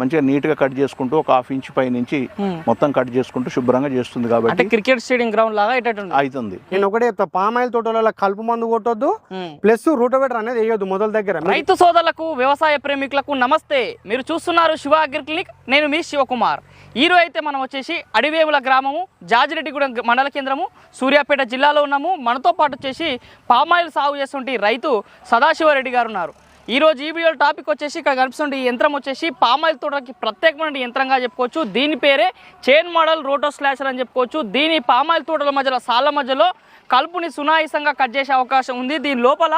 మంచిగా నీట్గా కట్ చేసుకుంటూ ఒక హాఫ్ ఇంచ్ పై నుంచి మొత్తం కట్ చేసుకుంటూ శుభ్రంగా చేస్తుంది అంటే కాబట్టి క్రికెట్ స్టేడియం గ్రౌండ్ లాగా అవుతుంది నేను ఒకటే చెప్తా పామ్ ఆయిల్ తోటలలో కలుపు మందు కొట్టొద్దు ప్లస్ రూటోవేటర్ అనేది వేయొద్దు మొదల దగ్గర. రైతు సోదరులకు వ్యవసాయ ప్రేమికులకు నమస్తే. మీరు చూస్తున్నారు శివ అగ్రి క్లినిక్. నేను మీ శివకుమార్. ఈరోజు అయితే మనం వచ్చేసి అడివేముల గ్రామము జాజిరెడ్డిగూడెం మండల కేంద్రము సూర్యాపేట జిల్లాలో ఉన్నాము. మనతో పాటు వచ్చేసి పామాయిల్ సాగు చేస్తుంటే రైతు సదాశివరెడ్డి గారు ఉన్నారు. ఈ రోజు ఈ వీడియో టాపిక్ వచ్చేసి ఇక్కడ కనిపిస్తుంది. ఈ యంత్రం వచ్చేసి పామాయిల్ తోటకి ప్రత్యేకమైన యంత్రంగా చెప్పుకోవచ్చు. దీని పేరే చైన్ మోడల్ రోటో స్లాషర్ అని చెప్పుకోవచ్చు. దీని పామాయిల్ తోటల మధ్యలో సాళ్ళ మధ్యలో కలుపుని సునాయాసంగా కట్ చేసే అవకాశం ఉంది. దీని లోపల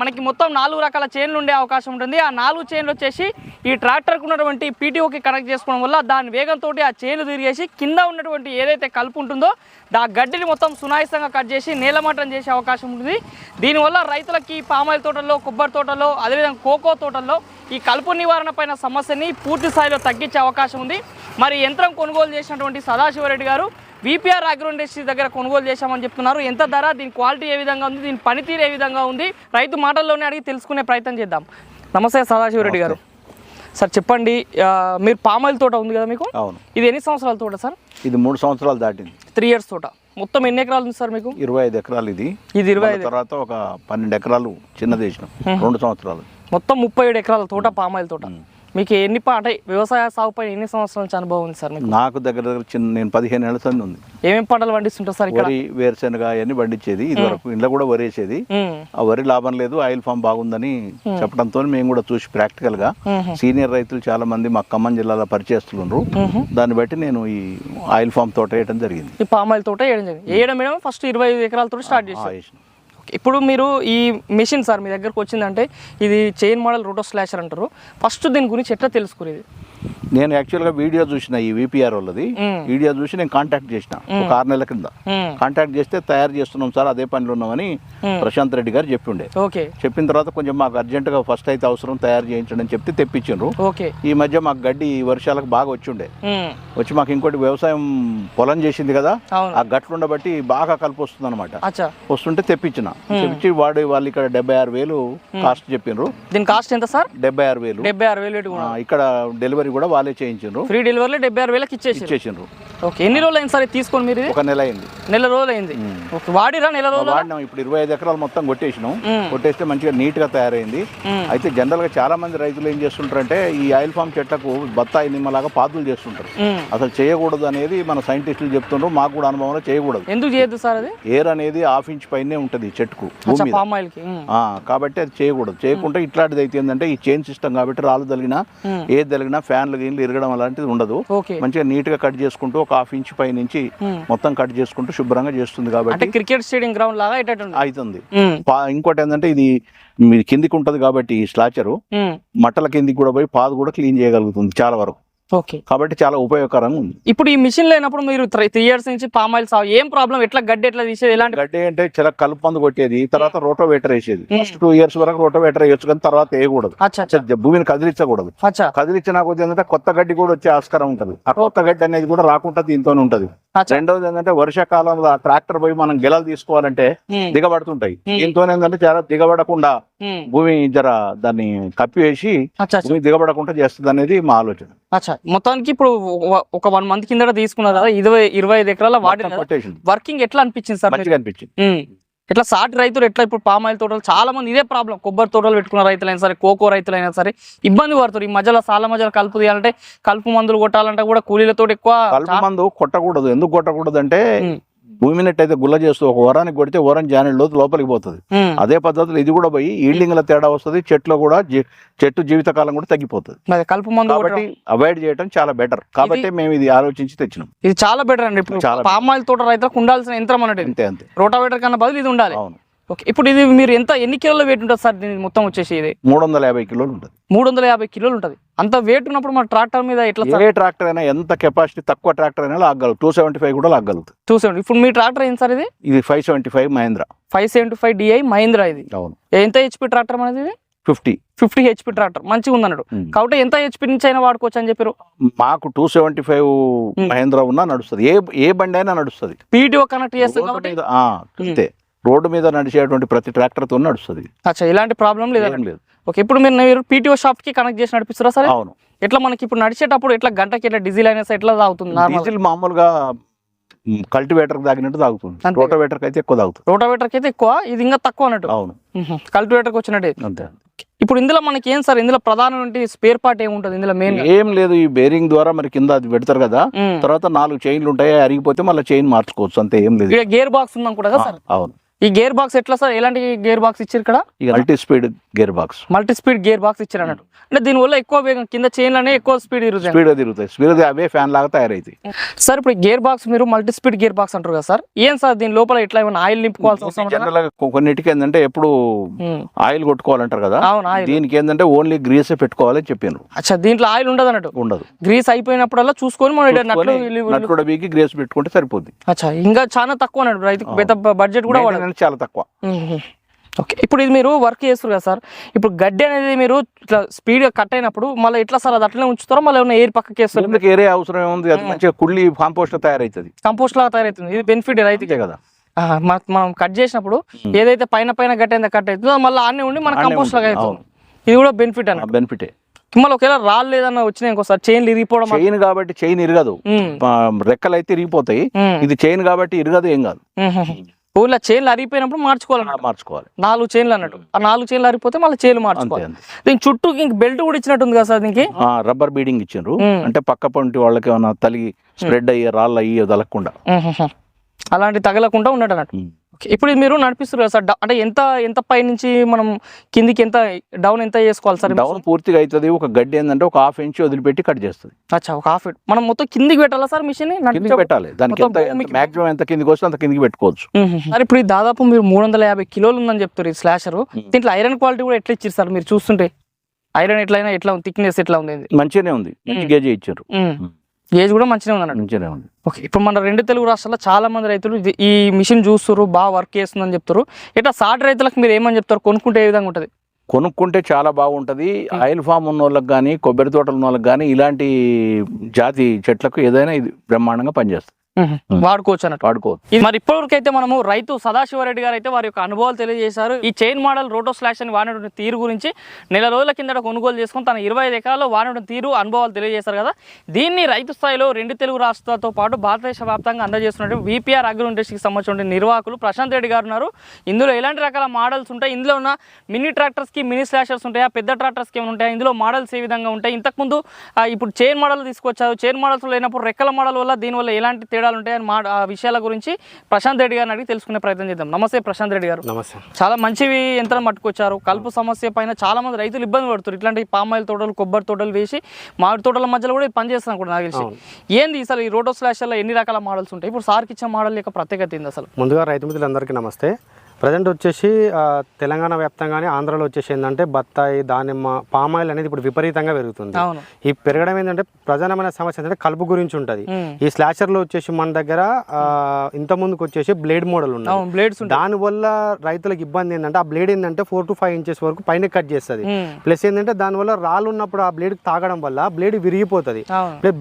మనకి మొత్తం నాలుగు రకాల చైన్లు ఉండే అవకాశం ఉంటుంది. ఆ నాలుగు చైన్లు వచ్చేసి ఈ ట్రాక్టర్కు ఉన్నటువంటి పీటీఓకి కనెక్ట్ చేసుకోవడం వల్ల దాని వేగంతో ఆ చైన్లు తిరిగేసి కింద ఉన్నటువంటి ఏదైతే కలుపు ఉంటుందో ఆ గడ్డిని మొత్తం సునాయాసంగా కట్ చేసి నీలమట్టం చేసే అవకాశం ఉంటుంది. దీనివల్ల రైతులకి పామాయిల్ తోటల్లో కొబ్బరి తోటల్లో అదేవిధంగా కోకో తోటల్లో ఈ కలుపు నివారణ పైన సమస్యని పూర్తి స్థాయిలో తగ్గించే అవకాశం ఉంది. మరి యంత్రం కొనుగోలు చేసినటువంటి సదాశివరెడ్డి గారు విపిఆర్ అగ్రో ఇండస్ట్రీ దగ్గర కొనుగోలు చేశామని చెప్తున్నారు. ఎంత ధర దీని క్వాలిటీ ఏ విధంగా ఉంది దీని పనితీరు ఏ విధంగా ఉంది రైతు మాటల్లోనే అడిగి తెలుసుకునే ప్రయత్నం చేద్దాం. నమస్తే సదాశివరెడ్డి గారు. సార్ చెప్పండి మీరు పామాయిల్ తోట ఉంది కదా మీకు? అవును. ఇది ఎన్ని సంవత్సరాల తోట సార్? ఇది మూడు సంవత్సరాలు దాటింది. త్రీ ఇయర్స్ తోట. మొత్తం ఎన్ని ఎకరాలు ఉంది సార్ మీకు? ఇరవై ఐదు ఎకరాలు ఇది. ఇది ఇరవై మళ్ళీ తర్వాత ఒక పన్నెండు ఎకరాలు చిన్నది వేసినాం రెండు సంవత్సరాలు. మొత్తం ముప్పై ఏడు ఎకరాల తోట పామాయిల్ తోట. మీకు ఎన్ని పా అంటే వ్యవసాయ సాగు పైన ఎన్ని సంవత్సరాల నుంచి అనుభవం ఉంది సార్ మీకు? నాకు దగ్గర దగ్గర చిన్న నేను పదిహేను ఏళ్ళ సంది ఉంది. ఏమేమి పంటలు పండిస్తుంటారు సార్ వరి వేరుశనగ అవన్నీ పండించేది. ఇది వరకు ఇంట్లో కూడా వరి వేసేది. ఆ వరి లాభం లేదు ఆయిల్ ఫామ్ బాగుందని చెప్పడంతో మేము కూడా చూసి ప్రాక్టికల్గా. సీనియర్ రైతులు చాలా మంది మా ఖమ్మం జిల్లాలో పరిచయస్తున్నారు. దాన్ని బట్టి నేను ఈ ఆయిల్ ఫామ్ తోట వేయడం జరిగింది. ఈ పామాయిల్ తోట వేయడం జరిగింది. వేయడం ఫస్ట్ ఇరవై ఐదు ఎకరాలతో స్టార్ట్ వేసినాం. ఓకే. ఇప్పుడు మీరు ఈ మెషిన్ సార్ మీ దగ్గరకు వచ్చిందంటే ఇది చైన్ మోడల్ రోటో స్లాషర్ అంటారు ఫస్ట్ దీని గురించి ఎట్లా తెలుసుకునేది నేను యాక్చువల్గా వీడియో చూసిన ఈ విపిఆర్ వాళ్ళది. వీడియో చూసి నేను కాంటాక్ట్ చేసిన ఒక ఆరు నెలల కింద ఉమ్, కాంటాక్ట్ చేస్తే తయారు చేస్తున్నాం సార్ అదే పనిలో ఉన్నామని ప్రశాంత్ రెడ్డి గారు చెప్పిండే. చెప్పిన తర్వాత కొంచెం మాకు అర్జెంటుగా ఫస్ట్ అయితే అవసరం తయారు చేయించండి అని చెప్తే తెప్పించిండ్రు. ఈ మధ్య మాకు గడ్డి ఈ వర్షాలకు బాగా వచ్చి ఉండే. ఉమ్, వచ్చి మాకు ఇంకోటి వ్యవసాయం పొలం చేసింది కదా ఆ గట్లుండబట్టి బాగా కలిపి వస్తుంది అనమాట వస్తుంటే తెప్పించిన. తెప్పించి వాడు వాళ్ళు ఇక్కడ డెబ్బై ఆరు వేలు కాస్ట్ చెప్పిండ్రు దీని కాస్ట్ ఎంత సార్? డెబ్బై ఆరు వేలు. డెబ్బై ఆరు వేలు ఇక్కడ డెలివరీ కూడా వాళ్ళే చేయించిండ్రు. ఫ్రీ డెలివరీలో డెబ్బై ఆరు వేలకు ఇచ్చేసి ఇచ్చేసిండ్రు. ఓకే. ఎన్ని రోజులు అయింది సార్ తీసుకొని మీరు ఒక నెల అయింది. నెల రోజులు అయింది ఓకే. వాడిరా నెల రోజులు? వాడినాం. ఇప్పుడు ఇరవై ఐదు ఎకరాలు మొత్తం కొట్టేసినాం. కొట్టేస్తే మంచిగా నీట్గా తయారైంది. అయితే జనరల్గా చాలా మంది రైతులు ఏం చేస్తుంటారంటే ఈ ఆయిల్ ఫామ్ చెట్లకు బత్తాయి నిమ్మలాగా పాదులు చేస్తుంటారు. అసలు చేయకూడదు అనేది మన సైంటిస్టులు చెప్తుండ్రు. మాకు కూడా అనుభవంలో చేయకూడదు. ఎందుకు చేయొద్దు సార్ అది? ఎయిర్ అనేది హాఫ్ ఇంచ్ పైనే ఉంటుంది చెట్టుకు కాబట్టి అది చేయకూడదు. చేయకుండా ఇట్లాంటిది అయితే ఏంటంటే ఈ చైన్ సిస్టమ్ కాబట్టి రాళ్ళు తగిలినా. ఏది తగిలినా ఫ్యాన్లు గీన్లు ఇరగడం అలాంటిది ఉండదు. మంచిగా నీట్గా కట్ చేసుకుంటూ ఒక హాఫ్ ఇంచ్ పై నుంచి. మొత్తం కట్ చేసుకుంటూ శుభ్రంగా చేస్తుంది కాబట్టి క్రికెట్ స్టేడియం గ్రౌండ్ లాగా అవుతుంది ఇంకోటి ఏంటంటే ఇది కిందికి ఉంటది కాబట్టి స్లాచరు మట్టల కిందికి కూడా పోయి పాదు కూడా క్లీన్ చేయగలుగుతుంది చాలా వరకు. కాబట్టి చాలా ఉపయోగకరంగా ఉంది. ఇప్పుడు ఈ మిషన్ లేనప్పుడు మీరు త్రీ ఇయర్స్ నుంచి పామ్ ఆయిల్ సాగు ఏం ప్రాబ్లం ఎట్లా గడ్డి ఎట్లా తీసేది? ఎలాంటి గడ్డి అంటే చాలా కలుపు మందు కొట్టేది తర్వాత రోటోవేటర్ వేసేది. ఫస్ట్ టూ ఇయర్స్ వరకు రోటోవేటర్ వేయచ్చు కానీ తర్వాత వేయకూడదు. భూమిని కదిలించకూడదు. అచ్చా. కదిలించిన కొద్ది ఏంటంటే కొత్త గడ్డి కూడా వచ్చే ఆస్కారం ఉంటది. ఆ కొత్త గడ్డి అనేది కూడా రాకుండా దీంతోనే ఉంటది. రెండవది ఏంటంటే వర్షాకాలంలో ఆ ట్రాక్టర్ పోయి మనం గెలలు తీసుకోవాలంటే దిగబడుతుంటాయి. దీంతో ఏంటంటే చాలా దిగబడకుండా భూమి జర దాన్ని కప్పివేసి భూమి దిగబడకుండా చేస్తుంది అనేది మా ఆలోచన. మొత్తానికి ఇప్పుడు ఒక- వన్ మంత్ కింద తీసుకున్నారు కదా ఇరవై ఇరవై ఐదు ఎకరాల కొట్టేసింది వర్కింగ్ ఎట్లా అనిపించింది సార్? అనిపించింది. ఎట్లా సాటి రైతులు ఎట్లా ఇప్పుడు పామ్ ఆయిల్ తోటలు చాలా మంది ఇదే ప్రాబ్లం కొబ్బరి తోటలు పెట్టుకున్న రైతులైనా సరే కోకో రైతులైనా సరే ఇబ్బంది పడుతారు ఈ మధ్యలో సాల మధ్యలో కలుపు తీయాలంటే కలుపు మందులు కొట్టాలంటే కూడా కూలీలతో ఎక్కువ కలుపు మందు కొట్టకూడదు. ఎందుకు కొట్టకూడదు అంటే. భూమి నెట్టయితే గుల్ల చేస్తూ ఒక వరానికి కొడితే వరం జానెడ్ లోతు లోపలికి పోతుంది. అదే పద్ధతిలో ఇది కూడా పోయి ఈల్డింగ్ల తేడా వస్తుంది చెట్లు కూడా చెట్టు జీవితకాలం కూడా తగ్గిపోతుంది. కలుపు మందు కాబట్టి అవాయిడ్ చేయడం చాలా బెటర్. కాబట్టి మేము ఇది ఆలోచించి తెచ్చినాం. ఇది చాలా బెటర్ అండి. ఇప్పుడు చాలా పామ్ ఆయిల్ తోట రైతులకు ఉండాల్సిన యంత్రం అన్నట్టు. అంతే అంతే. రోటావేటర్ కన్నా బదులు ఇది ఉండాలి. అవును. ఓకే. ఇప్పుడు ఇది మీరు ఎంత ఎన్ని కిలోల వెయిట్ ఉంటుంది సార్? దీని మొత్తం వచ్చేసి ఇది. మూడు వందల యాభై కిలోలు ఉంటుంది. మూడు వందల యాభై కిలోలు ఉంటుంది. అంత వెయిట్ ఉన్నప్పుడు మన ట్రాక్టర్ మీద ఎట్లా ఏ ట్రాక్టర్ అయినా ఎంత కెపాసిటీ తక్కువ ట్రాక్టర్ అయినా లాగలదు టూ సెవెంటీ ఫైవ్ కూడా లాగలుగుతుంది చూసేయండి ఇప్పుడు మీ ట్రాక్టర్ ఏంటి సార్ ఇది? ఇది five seventy five Mahindra. Five seventy five DI Mahindra ఇది. అవును. ఎంత హెచ్పి ట్రాక్టర్ అనేది ఇది? ఫిఫ్టీ ఫిఫ్టీ హెచ్పి ట్రాక్టర్ మంచిగా ఉంది అన్నట్టు కాబట్టి ఎంత హెచ్పి నుంచి అయినా వాడుకోవచ్చు అని చెప్పారు. మాకు టూ సెవెంటీ ఫైవ్ మహేంద్ర ఉన్నా నడుస్తుంది. ఏ ఏ బండి అయినా నడుస్తుంది. పీటీఓ కనెక్ట్ చేస్తుంది రోడ్డు మీద నడిచేటువంటి ప్రతి ట్రాక్టర్తో నడుస్తుంది. అచ్చా ఇలాంటి ప్రాబ్లం లేదు? లేదు. ఓకే ఇప్పుడు మీరు మీరు పీటీఓ షాప్కి కనెక్ట్ చేసి నడిపిస్తారా సరే? అవును. ఎట్లా మనకి ఇప్పుడు నడిచేటప్పుడు ఎట్లా గంటకి ఎట్లా డీజిల్ అయినా ఎట్లా తాగుతుంది? డీజిల్ మామూలుగా కల్టివేటర్ తాగినట్టు తాగుతుంది. రోటోవేటర్ అయితే ఎక్కువ తాగుతుంది. రోటావేటర్ అయితే ఎక్కువ ఇది ఇంకా తక్కువ అన్నట్టు. అవును. కల్టివేటర్ వచ్చినట్టు. అంతే. ఇప్పుడు ఇందులో మనకి ఏం సార్ ఇందులో ప్రధానమైన స్పేర్ పార్ట్ ఏముంటుంది ఇందులో మెయిన్ ఏం లేదు ఈ బేరింగ్ ద్వారా మరి కింద అది పెడతారు కదా తర్వాత నాలుగు చైన్లు ఉంటాయి అరిగిపోతే మళ్ళీ చైన్ మార్చుకోవచ్చు అంతే ఏం లేదు. గేర్ బాక్స్ ఉందాం కూడా కదా సార్? అవును. ఈ గేర్ బాక్స్ ఎట్లా సార్? ఎలాంటి గేర్ బాక్స్ ఇచ్చారు ఇక్కడ? ఇక multi speed gear box multi speed gear box ఇచ్చారు అన్నట్టు అంటే దీనివల్ల ఎక్కువ వేగం కింద చైన్లనే ఎక్కువ స్పీడ్ తిరుగుతాయి స్పీడ్ తిరుగుతాయి స్పీడ్ అవే ఫ్యాన్ లాగా తయారైతాయి. సార్ ఇప్పుడు గేర్ బాక్స్ మీరు మల్టీ స్పీడ్ గేర్ బాక్స్ అంటారు కదా సార్? ఏం సార్ దీని లోపల ఎట్లా ఏమైనా ఆయిల్ నింపుకోవాల్సిన అవసరం కొన్నిటికి ఏంటంటే ఎప్పుడు ఉమ్. ఆయిల్ కొట్టుకోవాలంటారు కదా? అవును దీనికి ఏంటంటే ఓన్లీ గ్రీసే పెట్టుకోవాలని చెప్పాను అచ్చా దీంట్లో ఆయిల్ ఉండదు అన్నట్టు ఉండదు. గ్రీస్ అయిపోయినప్పుడల్లా చూసుకొని మనం నట్లు గ్రేస్ పెట్టుకుంటే సరిపోద్ది. అచ్చా ఇంకా చాలా తక్కువ అన్నట్టు రైతుకు పెద్ద బడ్జెట్ కూడా Maintenance చాలా తక్కువ. ఓకే. ఇప్పుడు ఇది మీరు వర్క్ చేస్తారు కదా సార్. ఇప్పుడు గడ్డి అనేది మీరు ఇట్లా స్పీడ్గా కట్ అయినప్పుడు మళ్ళీ ఎట్లా సార్ అది అట్లనే ఉంచుతారో? మళ్ళీ ఏమైనా ఎయిర్ పక్కకి వేస్తారు? ఎందుకు ఏరే అవసరం ఏముంది? అది మంచిగా కుళ్ళి కాంపోస్ట్ తయారైతుంది. కంపోస్ట్ లాగా తయారవుతుంది ఇది బెనిఫిట్ రైతుకి. కదా. మనం కట్ చేసినప్పుడు ఏదైతే పైన పైన గడ్డి ఎంత కట్ అవుతుందో మళ్ళీ అన్నీ ఉండి మన కంపోస్ట్ లాగా అవుతుంది. ఇది కూడా బెనిఫిట్ అన్న బెనిఫిటే మళ్ళీ ఒకవేళ రాళ్ళు ఏదన్నా వచ్చినాయి ఇంకోసారి చైన్లు ఇరిగిపోవడం చైన్ కాబట్టి చైన్ ఇరగదు. రెక్కలు అయితే ఇరిగిపోతాయి. ఇది చైన్ కాబట్టి ఇరగదు ఏం కాదు. ఊళ్ళో చైన్లు అరిగిపోయినప్పుడు మార్చుకోవాలన్నట్టు మార్చుకోవాలి. నాలుగు చైన్లు అన్నట్టు. ఆ నాలుగు చైన్లు అరిగిపోతే మళ్ళీ చైన్లు మార్చుకోవాలి. దీని చుట్టూ ఇంక బెల్ట్ కూడా ఇచ్చినట్టుంది కదా సార్ దీనికి? రబ్బర్ బీడింగ్ ఇచ్చిండ్రు. అంటే పక్క పంటి వాళ్ళకి ఏమైనా తలిగి స్ప్రెడ్ అయ్యి రాళ్ళు అయ్యి ఉహుహు. అలాంటి తగలకుండా ఉన్నట్టు అన్నట్టు. ఓకే. ఇప్పుడు మీరు నడిపిస్తారు కదా సార్ అంటే ఎంత ఎంత పై నుంచి మనం కిందికి ఎంత డౌన్ ఎంత చేసుకోవాలి సార్ డౌన్ పూర్తిగా అవుతుంది. ఒక గడ్డి ఏంటంటే ఒక హాఫ్ ఇంచ్ వదిలిపెట్టి కట్ చేస్తుంది. అచ్చా ఒక హాఫ్ మనం మొత్తం కిందికి పెట్టాలా సార్ మిషన్ కిందికి పెట్టాలి. దానికి ఎంత మాక్సిమం ఎంత కిందికి వస్తే అంత కిందికి పెట్టుకోవచ్చు. సార్ ఇప్పుడు దాదాపు మీరు మూడు వందల యాభై కిలోలు ఉందని చెప్తారు ఈ స్లాషర్. దీంట్లో ఐరన్ క్వాలిటీ కూడా ఎట్లా ఇచ్చారు సార్ మీరు చూస్తుంటే? ఐరన్ ఎట్లయినా ఎట్లా ఉంది? థిక్నెస్ ఎట్లా ఉంది? మంచిగానే ఉంది. మంచి. గేజ్ ఇచ్చారు. ఏజ్ కూడా మంచిగా ఉంది అన్నట్టు మంచిగానే ఉంది. ఓకే ఇప్పుడు మన రెండు తెలుగు రాష్ట్రాల్లో చాలా మంది రైతులు ఈ మిషన్ చూస్తారు బాగా వర్క్ చేస్తుందని చెప్తారు ఇట్లా సాటి రైతులకు మీరు ఏమని చెప్తారు? కొనుక్కుంటే ఏ విధంగా ఉంటుంది? కొనుక్కుంటే చాలా బాగుంటది. ఆయిల్ ఫామ్ ఉన్న వాళ్ళకి కానీ కొబ్బరి తోటలు ఉన్న వాళ్ళకి కానీ ఇలాంటి జాతి చెట్లకు ఏదైనా ఇది బ్రహ్మాండంగా పనిచేస్తుంది. వాడుకోవచ్చు అన్నట్టు. వాడుకోవచ్చు. మరి ఇప్పటివరకు అయితే మనము రైతు సదాశివరెడ్డి గారు అయితే వారి యొక్క అనుభవాలు తెలియజేశారు. ఈ చైన్ మోడల్ రోటో స్లాష్ అని వాడినటువంటి తీరు గురించి నెల రోజుల కిందట కొనుగోలు చేసుకొని తన ఇరవై ఐదు ఎకరాల్లో వాడినటువంటి తీరు అనుభవాలు తెలియజేశారు కదా. దీన్ని రైతు స్థాయిలో రెండు తెలుగు రాష్ట్రాలతో పాటు భారతదేశ వ్యాప్తంగా అందజేస్తున్నట్టు విపిఆర్ అగ్రో ఇండస్ట్రీకి సంబంధించిన నిర్వాహకులు ప్రశాంత్ రెడ్డి గారు ఉన్నారు. ఇందులో ఎలాంటి రకాల మోడల్స్ ఉంటాయి? ఇందులో ఉన్న మినీ ట్రాక్టర్స్కి మినీ స్లాషర్స్ ఉంటాయా? పెద్ద ట్రాక్టర్స్కి ఏమైనా ఉంటాయా? ఇందులో మోడల్స్ ఏ విధంగా ఉంటాయి? ఇంతకుముందు ఇప్పుడు చైన్ మోడల్ తీసుకొచ్చారు. చైన్ మోడల్స్ లేనప్పుడు రెక్కల మోడల్ వల్ల దీనివల్ల ఎలాంటి తేడాలు ఉంటాయని మా ఆ విషయాల గురించి ప్రశాంత్ రెడ్డి గారిని అడిగి తెలుసుకునే ప్రయత్నం చేద్దాం. నమస్తే ప్రశాంత్ రెడ్డి గారు. నమస్తే. చాలా మంచివి యంత్రం పట్టుకొచ్చారు. కలుపు సమస్య పైన చాలా మంది రైతులు ఇబ్బంది పడుతారు ఇట్లాంటి పామాయిల్ తోటలు కొబ్బరి తోటలు వేసి మామిడి తోటల మధ్యలో కూడా ఇది పనిచేస్తున్నాను కూడా నాకు తెలిసి ఏంది అసలు ఈ రోటో స్లాషర్లో ఎన్ని రకాల మోడల్స్ ఉంటాయి? ఇప్పుడు సార్కి ఇచ్చే మోడల్ యొక్క ప్రత్యేకత ఏంది అసలు? ముందుగా రైతు మిత్రులందరికీ నమస్తే. ప్రజెంట్ వచ్చేసి తెలంగాణ వ్యాప్తంగానే ఆంధ్రాలో వచ్చేసి ఏంటంటే బత్తాయి దానిమ్మ పామాయిల్ అనేది ఇప్పుడు విపరీతంగా పెరుగుతుంది. ఈ పెరగడం ఏంటంటే ప్రధానమైన సమస్య ఏంటంటే కలుపు గురించి ఉంటుంది. ఈ స్లాషర్లో వచ్చేసి మన దగ్గర ఇంత ముందుకు వచ్చేసి బ్లేడ్ మోడల్ అవును బ్లేడ్స్ దానివల్ల రైతులకు ఇబ్బంది ఏంటంటే ఆ బ్లేడ్ ఏంటంటే ఫోర్ టు ఫైవ్ ఇంచెస్ వరకు పైన కట్ చేస్తుంది. ప్లస్ ఏంటంటే దానివల్ల రాళ్ళు ఉన్నప్పుడు ఆ బ్లేడ్ తాగడం వల్ల బ్లేడ్ విరిగిపోతుంది.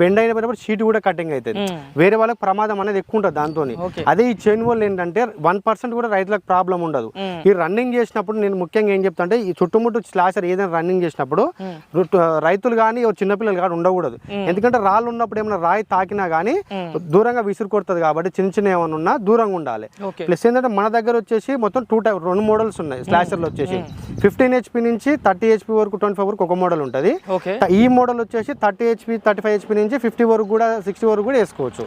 బెండ్ అయినప్పుడు షీట్ కూడా కటింగ్ అవుతుంది. వేరే వాళ్ళకి ప్రమాదం అనేది ఎక్కువ ఉంటుంది దాంతో అదే ఈ చైన్ వల్ల ఏంటంటే వన్ పర్సెంట్ కూడా రైతులకు ప్రాబ్లం ఉండదు. ఉమ్. ఈ రన్నింగ్ చేసినప్పుడు నేను ముఖ్యంగా ఏం చెప్తా అంటే ఈ చుట్టుముట్టు స్లాషర్ ఏదైనా రన్నింగ్ చేసినప్పుడు రైతులు కానీ చిన్నపిల్లలు కానీ ఉండకూడదు. ఎందుకంటే రాళ్ళు ఉన్నప్పుడు ఏమైనా రాయి తాకినా కానీ. దూరంగా విసురు కొడుతుంది కాబట్టి చిన్న చిన్న ఏమైనా ఉన్నా దూరంగా ఉండాలి. ప్లస్ ఏంటంటే మన దగ్గర వచ్చేసి మొత్తం టూ టైప్ రెండు మోడల్స్ ఉన్నాయి స్లాషర్లు వచ్చేసి. ఫిఫ్టీన్ హెచ్పి నుంచి థర్టీ హెచ్పి వరకు ట్వంటీ ఫైవ్ వరకు ఒక మోడల్ ఉంటుంది. ఈ మోడల్ వచ్చేసి thirty HP thirty five HP నుంచి ఫిఫ్టీ వరకు కూడా సిక్స్టీ వరకు కూడా వేసుకోవచ్చు.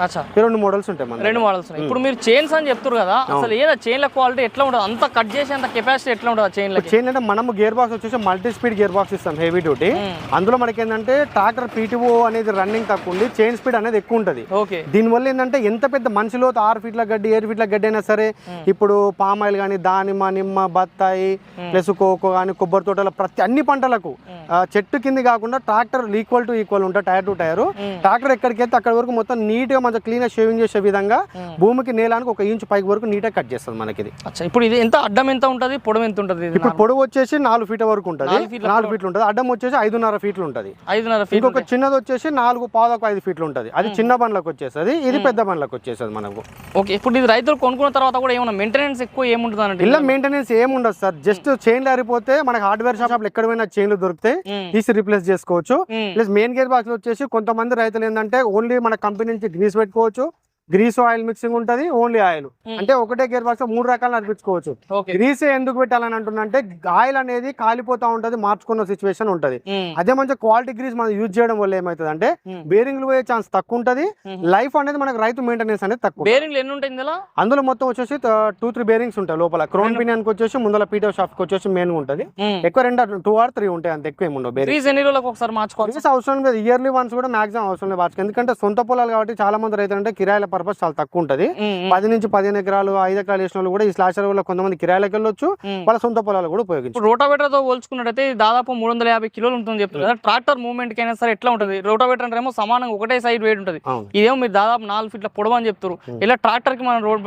రెండు మోడల్స్ ఉంటాయి మన రెండు మోడల్స్ ఇప్పుడు మీరు చైన్స్ అని చెప్తారు కదా అసలు ఏదో చైన్ల క్వాలిటీ ఎట్లా ఉంటుంది అంత కట్ చేసే అంత కెపాసిటీ ఎట్లా ఉంటుంది చైన్లకి చైన్ అంటే మనము గేర్ బాక్స్ వచ్చేసి మల్టీ స్పీడ్ గేర్ బాక్స్ ఇస్తాం హెవీ డ్యూటీ అందులో మనకి ఏంటంటే ట్రాక్టర్ పీటీఓ అనేది రన్నింగ్ తక్కువ ఉంది చైన్ స్పీడ్ అనేది ఎక్కువ ఉంటుంది ఓకే. దీనివల్ల ఏంటంటే ఎంత పెద్ద మనిషిలో ఆరు ఫీట్ల గడ్డి ఏడు ఫీట్ల గడ్డి అయినా సరే ఇప్పుడు పామాయిల్ కానీ దానిమ్మ నిమ్మ బత్తాయి ప్లస్ కోకో కానీ కొబ్బరి తోటల ప్రతి అన్ని పంటలకు ఆ, చెట్టు కింది కాకుండా ట్రాక్టర్ ఈక్వల్ టు ఈక్వల్ ఉంటుంది టైర్ టు టైర్. ట్రాక్టర్ ఎక్కడికి వెళ్తే అక్కడి వరకు మొత్తం నీట్గా మంచిగా క్లీన్ షేవింగ్ చేసే విధంగా భూమికి నేలానికి ఒక ఇంచు పైకి వరకు నీట్గా కట్ చేస్తుంది మనకి ఇది ఇప్పుడు ఇప్పుడు ఇది ఎంత అడ్డం ఎంత ఉంటుంది? పొడవు ఎంత ఉంటుంది ఇది ఇప్పుడు పొడవు వచ్చేసి నాలుగు ఫీట్ల వరకు ఉంటుంది. నాలుగు ఫీట్ల ఉంటుంది. అడ్డం వచ్చేసి ఐదున్నర ఫీట్లు ఉంటుంది. ఐదున్నర ఫీట్ ఇంకొక చిన్నది వచ్చేసి నాలుగు పాదకు ఐదు ఫీట్లు ఉంటుంది. అది చిన్న బండ్లకు వచ్చేస్తుంది. ఇది పెద్ద బండ్లకు వచ్చేస్తుంది మనకు. ఓకే ఇప్పుడు ఇది రైతులు కొనుక్కున్న తర్వాత కూడా ఏమైనా మెయింటెనెన్స్ ఎక్కువ ఏముంటుంది అంటే ఇలా మెయింటెనెన్స్ ఏమి ఉండదు సార్ జస్ట్ చైన్లు అరిపోతే మనకి హార్డ్వేర్ షాప్ ఎక్కడ పోయినా చైన్లు దొరికితే తీసి రిప్లేస్ చేసుకోవచ్చు. ప్లస్ మెయిన్ గేర్ బాక్స్ వచ్చేసి కొంతమంది రైతులు ఏంటంటే ఓన్లీ మన కంపెనీ నుంచి గ్రీస్ పెట్టుకోవచ్చు. గ్రీస్ ఆయిల్ మిక్సింగ్ ఉంటుంది ఓన్లీ ఆయిల్. అంటే ఒకటే గేర్ బాక్స్ మూడు రకాలు నడిపించుకోవచ్చు. గ్రీస్ ఎందుకు పెట్టాలని అంటున్నంటే ఆయిల్ అనేది కాలిపోతా ఉంటది మార్చుకున్న సిచ్యువేషన్ ఉంటది. అదే మంచి క్వాలిటీ గ్రీస్ మనం యూజ్ చేయడం వల్ల ఏమవుతుంది అంటే. బేరింగ్లు పోయే ఛాన్స్ తక్కువ ఉంటది. లైఫ్ అనేది మనకు రైతు మెయింటెనెన్స్ అనేది తక్కువ. బేరింగ్లు ఎన్ని ఉంటాయి అందులో మొత్తం వచ్చేసి టూ త్రీ బేరింగ్స్ ఉంటాయి లోపల. క్రోన్ పినియన్ వచ్చేసి ముందర పీటో షాప్కి వచ్చేసి మెయిన్ ఉంటది. ఎక్కువ రెండు టూ ఆర్ త్రీ ఉంటాయి అంత ఎక్కువ ఏమి ఉండవు బేరింగ్ గ్రీజ్ ఎన్ని రోజులకు ఒకసారి మార్చుకోవాలి గ్రీస్ అవసరం లేదు. ఇయర్లీ వన్స్ కూడా మాక్సిమం అవసరం లేదు ఎందుకంటే సొంత పొలాలు కాబట్టి చాలా మంది రైతులు అంటే కిరాయిల పర్పస్ చాలా తక్కువ ఉంటది. పది నుంచి పదిహేను ఎకరాలు ఐదు ఎకరాలు వేసిన వాళ్ళు కూడా ఈ స్లాషర్ వల్ల కొంతమంది కిరాయిలకు వెళ్ళొచ్చు వాళ్ళ సొంత పొలాలు కూడా ఉపయోగించు రోటావేటర్తో పోల్చుకున్నట్టయితే దాదాపు మూడు వందల యాభై కిలోలు ఉంటుంది చెప్తారు కదా ట్రాక్టర్ మూవ్మెంట్ కైనా సరే ఎట్లా ఉంటుంది? రోటావేటర్ అంటే ఏమో సమానంగా ఒకటే సైడ్ వెయిట్ ఉంటుంది. ఇదేమో మీరు దాదాపు నాలుగు ఫీట్ల పొడవు అని చెప్తారు ఇలా ట్రాక్టర్కి మనం రోడ్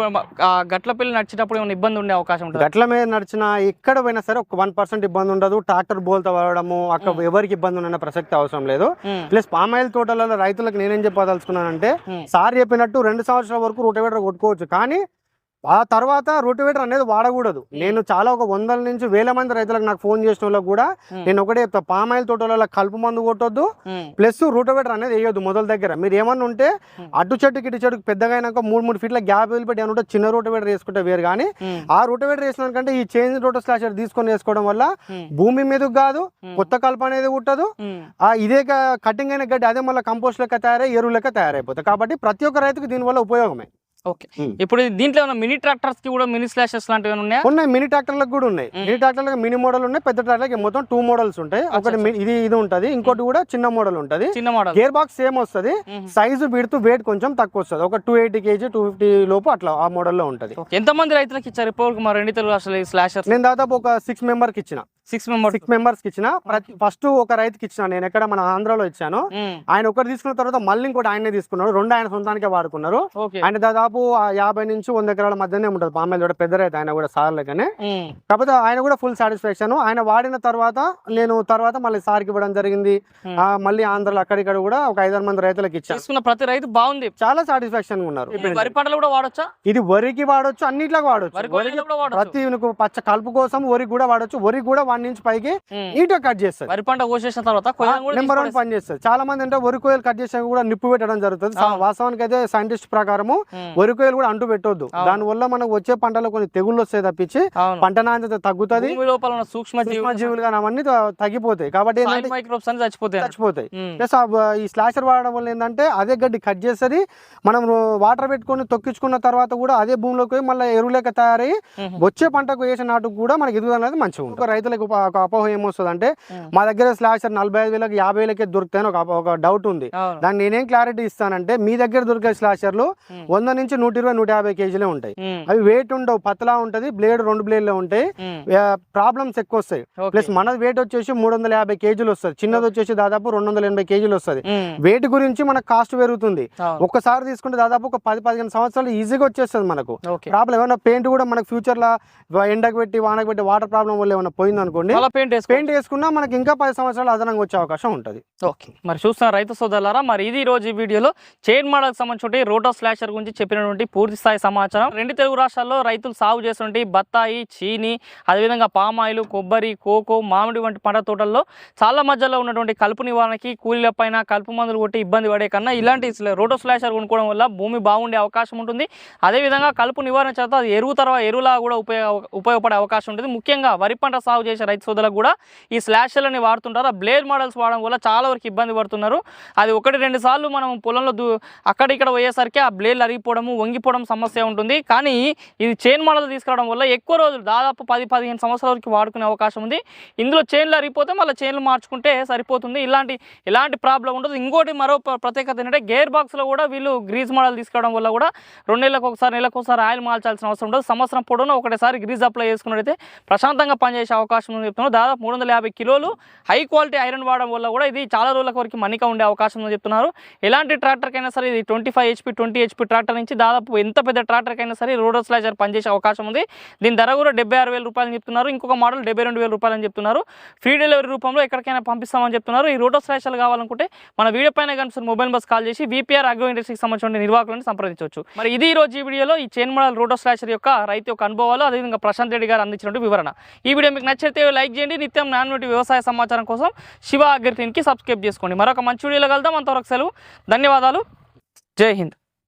గట్ల పిల్లలు నడిచేటప్పుడు ఏమైనా ఇబ్బంది ఉండే అవకాశం ఉంటుంది? గట్ల మీద నడిచిన ఎక్కడ పోయినా సరే ఒక వన్ పర్సెంట్ ఇబ్బంది ఉండదు. ట్రాక్టర్ బోల్తో పడడము అక్కడ ఎవరికి ఇబ్బంది ఉన్న ప్రసక్తి అవసరం లేదు. ప్లస్ పామాయిల్ తోటలలో రైతులకు నేనేం చెప్పదలుచుకున్నానంటే. సార్ చెప్పినట్టు రెండు సంవత్సరాల వరకు రోటవేటర్ కొట్టుకోవచ్చు కానీ ఆ తర్వాత రోటివేటర్ అనేది వాడకూడదు. నేను చాలా ఒక వందల నుంచి వేల మంది రైతులకు నాకు ఫోన్ చేసిన వాళ్ళకి కూడా. నేను ఒకటే చెప్తా పామాయిల్ తోటలలో కలుపు మందు కొట్టొద్దు ప్లస్ రోటివేటర్ అనేది వేయొద్దు మొదల దగ్గర. మీరు ఏమన్నా ఉంటే అటు చెట్టుకి ఇటు చెట్టుకి పెద్దగా అయినాక మూడు మూడు ఫీట్ల గ్యాప్ వదిలిపెట్టి ఏమన్నా ఉంటే చిన్న రోటివేటర్ వేసుకుంటే వేరు. కానీ ఆ రోటివేటర్ వేసిన కంటే ఈ చేంజ్ రోటర్ స్లాషర్ తీసుకొని వేసుకోవడం వల్ల భూమి మీదకి కాదు కొత్త కలుపు అనేది పుట్టదు. ఆ ఇదే కటింగ్ అయిన గడ్డి అదే మళ్ళీ కంపోస్ట్ లెక్క తయారై ఎరువు లెక్క తయారైపోతుంది. కాబట్టి ప్రతి ఒక్క రైతుకు దీనివల్ల ఉపయోగమే. ఓకే. ఇప్పుడు దీంట్లో ఏమైనా మినీ ట్రాక్టర్స్కి కూడా మినీ స్లాషెస్ లాంటివి ఉన్నాయా? ఉన్నాయి. మినీ ట్రాక్టర్లకు కూడా ఉన్నాయి. మినీ ట్రాక్టర్లకు మినీ మోడల్ ఉన్నాయి. పెద్ద ట్రాక్టర్లకి మొత్తం టూ మోడల్స్ ఉంటాయి. ఒకటి ఇది ఇది ఉంటది. ఇంకోటి కూడా చిన్న మోడల్ ఉంటది. చిన్న మోడల్ గేర్ బాక్స్ సేమ్ వస్తుంది సైజు బిడుతూ వెయిట్ కొంచెం తక్కువ వస్తుంది. ఒక two eighty KG two fifty లోపు అట్లా ఆ మోడల్లో ఉంటది. ఎంత మంది రైతులకు ఇచ్చారు? ఇప్పటివరకు మా రెండు తెలుగు రాష్ట్రాలు స్లాషర్స్ నేను దాదాపు ఒక సిక్స్ మెంబర్కి ఇచ్చిన. సిక్స్ మెంబర్స్ సిక్స్ మెంబర్స్కి ఇచ్చిన. ప్రతి ఫస్ట్ ఒక రైతుకి ఇచ్చిన. నేను ఎక్కడ మన ఆంధ్రాలో ఇచ్చాను. ఆయన ఒకటి తీసుకున్న తర్వాత మళ్ళీ ఇంకోటి ఆయనే తీసుకున్నాడు. రెండు ఆయన సొంతానికే వాడుకున్నారు. ఆయన దాదాపు ఆ యాభై నుంచి వంద ఎకరాల మధ్యనే ఉంటుంది. పామాయిల్ కూడా పెద్ద రైతు ఆయన కూడా సార్ లెక్కనే కాకపోతే ఆయన కూడా ఫుల్ సాటిస్ఫాక్షన్ ఆయన వాడిన తర్వాత నేను తర్వాత మళ్ళీ సార్కి ఇవ్వడం జరిగింది. మళ్ళీ ఆంధ్రాలో అక్కడిక్కడ కూడా ఒక ఐదారు మంది రైతులకు ఇచ్చాను ప్రతి రైతు బాగుంది. చాలా సాటిస్ఫాక్షన్ ఉన్నారు. వరి పంటలు కూడా వాడొచ్చా? ఇది వరికి వాడొచ్చు అన్నిట్లోకి వాడొచ్చు. వరి ప్రతి పచ్చ కలుపు కోసం వరికి కూడా వాడొచ్చు. వరికి కూడా వన్ ఇంచ్ పైకి. నీట్గా కట్ చేస్తుంది. వరి పంట కోసేసిన తర్వాత నెంబర్ వన్. పని చేస్తుంది. చాలా మంది అంటే వరి కోయలు కట్ చేసాక కూడా నిప్పు పెట్టడం జరుగుతుంది. వాస్తవానికి అయితే సైంటిస్ట్ ప్రకారము. వరి కోయలు కూడా అంటు పెట్టొద్దు. దాని వల్ల మనకు వచ్చే పంటలో కొన్ని తెగుళ్ళు వస్తాయి తప్పించి పంట నాణ్యత తగ్గుతుంది భూమి లోపల ఉన్న సూక్ష్మ జీవులు జీవులు కానీ అవన్నీ తగ్గిపోతాయి కాబట్టి ఏంటంటే మైక్రోబ్స్ అని చచ్చిపోతాయి. ప్లస్ ఈ స్లాషర్ వాడడం వల్ల ఏంటంటే అదే గడ్డి కట్ చేస్తుంది మనం వాటర్ పెట్టుకొని తొక్కించుకున్న తర్వాత కూడా అదే భూమిలోకి పోయి మళ్ళీ ఎరువులేక తయారయ్యి. వచ్చే పంటకు వేసే నాటుకు కూడా మనకి ఎదుగుదల అనేది మంచిగా ఉంటుంది రైతులకు ఒక అపోహ ఏమొస్తుంది అంటే. మా దగ్గర స్లాషర్ నలభై ఐదు వేలకు యాభై వేలకే దొరుకుతాయని ఒక డౌట్ ఉంది దాన్ని నేనేం క్లారిటీ ఇస్తానంటే మీ దగ్గర దొరికే స్లాషర్లు. వంద నుంచి నూట ఇరవై నూట యాభై కేజీలే ఉంటాయి. అవి వెయిట్ ఉండవు పతలా ఉంటది బ్లేడ్ రెండు బ్లేడ్లే ఉంటాయి. ఉమ్. ప్రాబ్లమ్స్ ఎక్కువ వస్తాయి. ప్లస్ మన వెయిట్ వచ్చేసి మూడు వందల యాభై కేజీలు వస్తుంది. చిన్నది వచ్చేసి దాదాపు రెండు వందల ఎనభై కేజీలు వస్తుంది. వెయిట్ గురించి మనకు కాస్ట్ పెరుగుతుంది. ఒక్కసారి తీసుకుంటే దాదాపు ఒక పది పదిహేను సంవత్సరాలు ఈజీగా వచ్చేస్తుంది మనకు. ప్రాబ్లం ఏమైనా పెయింట్ కూడా మనకు ఫ్యూచర్లో ఎండకు పెట్టి వానకు పెట్టి వాటర్ ప్రాబ్లం వల్ల ఏమైనా పోయింది అనుకోండి పెయింట్ వేసుకో పెయింట్ వేసుకున్నా మనకి ఇంకా పది సంవత్సరాలు అదనంగా వచ్చే అవకాశం ఉంటుంది. ఓకే. మరి చూస్తున్న రైతు సోదరులారా మరి ఇది ఈ రోజు వీడియోలో చైన్ మోడల్కి సంబంధించి రోటో స్లాషర్ గురించి సంబంధించినటువంటి పూర్తి స్థాయి సమాచారం. రెండు తెలుగు రాష్ట్రాల్లో రైతులు సాగు చేసినటువంటి బత్తాయి చీని అదేవిధంగా పామాయిల్ కొబ్బరి కోకో మామిడి వంటి పంట తోటల్లో చాలా మధ్యలో ఉన్నటువంటి కలుపు నివారణకి కూలీల పైన కలుపు మందులు కొట్టి ఇబ్బంది పడే కన్నా ఇలాంటి రోటో స్లాషర్ కొనుక్కోవడం వల్ల భూమి బాగుండే అవకాశం ఉంటుంది. అదేవిధంగా కలుపు నివారణ చేత అది ఎరువు తర్వాత ఎరువులా కూడా ఉపయోగ ఉపయోగపడే అవకాశం ఉంటుంది. ముఖ్యంగా వరి పంట సాగు చేసే రైతు సోదరులకు కూడా ఈ స్లాషర్లని వాడుతుంటారు. ఆ బ్లేడ్ మోడల్స్ వాడడం వల్ల చాలా వరకు ఇబ్బంది పడుతున్నారు. అది ఒకటి రెండు సార్లు మనం పొలంలో దూ అక్కడ ఇక్కడ పోయేసరికి ఆ బ్లేడ్లు అరిగిపోవడము వంగిపోవడం సమస్య ఉంటుంది. కానీ ఇది చైన్ మోడల్ తీసుకురావడం వల్ల ఎక్కువ రోజులు దాదాపు పది పదిహేను సంవత్సరాల వరకు వాడుకునే అవకాశం ఉంది. ఇందులో చైన్లు అరిగిపోతే మళ్ళీ చైన్లు మార్చుకుంటే సరిపోతుంది. ఇలాంటి ఎలాంటి ప్రాబ్లం ఉండదు. ఇంకోటి మరో ప్రత్యేకత ఏంటంటే గేర్ బాక్స్లో కూడా వీళ్ళు గ్రీజ్ మోడల్ తీసుకురావడం వల్ల కూడా రెండు నెలలకు ఒకసారి నెలకు ఒకసారి ఆయిల్ మార్చాల్సిన అవసరం ఉండదు. సంవత్సరం పొడవునా ఒకటేసారి గ్రీజ్ అప్లై చేసుకున్నట్టయితే ప్రశాంతంగా పనిచేసే అవకాశం ఉందని చెప్తున్నారు. దాదాపు మూడు వందల యాభై కిలోలు హై క్వాలిటీ ఐరన్ వాడడం వల్ల కూడా ఇది చాలా రోజుల వరకు మన్నిక ఉండే అవకాశం ఉందని చెప్తున్నారు. ఎలాంటి ట్రాక్టర్కైనా సరే ఇది twenty five HP twenty HP tractor నుంచి నుంచి దాదాపు ఎంత పెద్ద ట్రాక్టర్ అయినా సరే రోడో స్లాజర్ పనిచేసే అవకాశం ఉంది. దీని ధర కూడా డెబ్బై ఆరు వేల రూపాయలు చెప్తున్నారు. ఇంకొక మోడల్ డెబ్బై రెండు వేల రూపాయలు అని చెప్తున్నారు. ఫ్రీ డెలివరీ రూపంలో ఎక్కడికైనా పంపిస్తామని చెప్తున్నారు. ఈ రోడో స్లాషర్లు కావాలనుకుంటే మన వీడియో పైన కనిపిస్తున్న మొబైల్ బస్ కాల్ చేసి వీపీఆర్ అగ్రో ఇండస్ట్రీకి సంబంధించిన నిర్వాహకులను సంప్రదించవచ్చు. మరి ఇది ఈ రోజు ఈ వీడియోలో ఈ చైన్ మోడల్ రోడో స్లాషర్ యొక్క రైతు యొక్క అనుభవాలు అదేవిధంగా ప్రశాంత్ రెడ్డి గారు అందించినటువంటి వివరణ. ఈ వీడియో మీకు నచ్చితే లైక్ చేయండి. నిత్యం నాన్నటి వ్యవసాయ సమాచారం కోసం శివ అగ్రిటీన్కి సబ్స్క్రైబ్ చేసుకోండి. మరొక మంచి వీడియోలో కలుద్దాం. అంతవరకు సెలవు. ధన్యవాదాలు. జై హింద్.